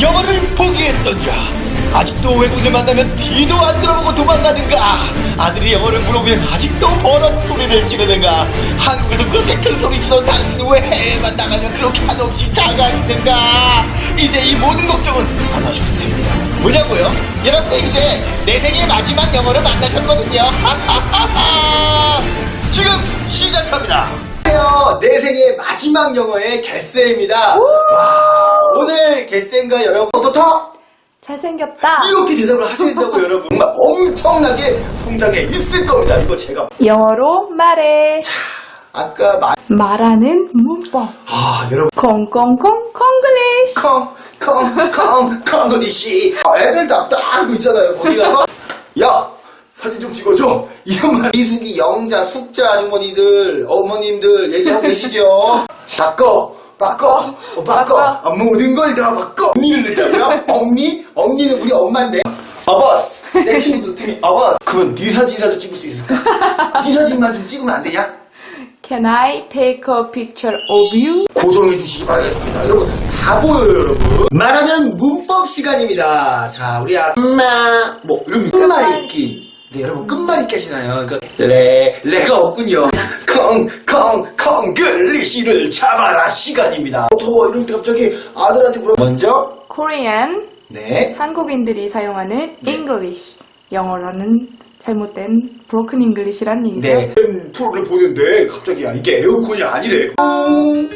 영어를 포기했던가? 아직도 외국인을 만나면 뒤도 안 들어보고 도망가는가? 아들이 영어를 물어보면 아직도 버럭 소리를 지르는가? 한국에서 그렇게 큰 소리 치던 당신은 왜 해외만 나가면 그렇게 한없이 작아지는가? 이제 이 모든 걱정은 안 하셔도 됩니다. 뭐냐고요? 여러분들 이제 내 생의 마지막 영어를 만나셨거든요. 지금 시작합니다. 안녕하세요. 내 생의 마지막 영어의 개쌤입니다. 와, 오늘 개쌤과 여러분 어떻다? 잘생겼다. 이렇게 대답을 하셔야 된다고 여러분 정말 엄청나게 성장해 있을 겁니다. 이거 제가 영어로 말해. 아까 말 말하는 문법. 아 여러분 콩콩콩 콩글리시. 콩콩콩콩 콩글리시 아, 애들답 딱 있잖아요. 거기 가서 야 사진 좀 찍어줘. 이런 말 이숙이 영자 숙자 아주머니들 어머님들 얘기하고 계시죠? 바꿔 바꿔 어, 바꿔 바꿔. 아, 모든 걸 다 바꿔 언니를 넣자고요? 언니? 언니는 우리 엄마인데 아버스 내 친구들 팀이 아버스 그럼 네 사진이라도 찍을 수 있을까? 네 사진만 좀 찍으면 안 되냐? Can I take a picture of you? 고정해 주시기 바라겠습니다. 여러분, 다 보여요, 여러분. 말하는 문법 시간입니다. 자, 우리 아마, 뭐, 이런 끝말잇기. 네, 여러분, 끝말잇기 하시나요? 그러니까, 레, 레가 없군요. 콩, 콩, 콩글리시를 잡아라 시간입니다. 어, 더워, 이럴 때 갑자기 아들한테 물어. 먼저, Korean. 네. 한국인들이 사용하는 English. 영어로는 잘못된 broken English란 얘기죠. 네. 프로를 보는데, 갑자기, 야, 이게 에어컨이 아니래. 콩,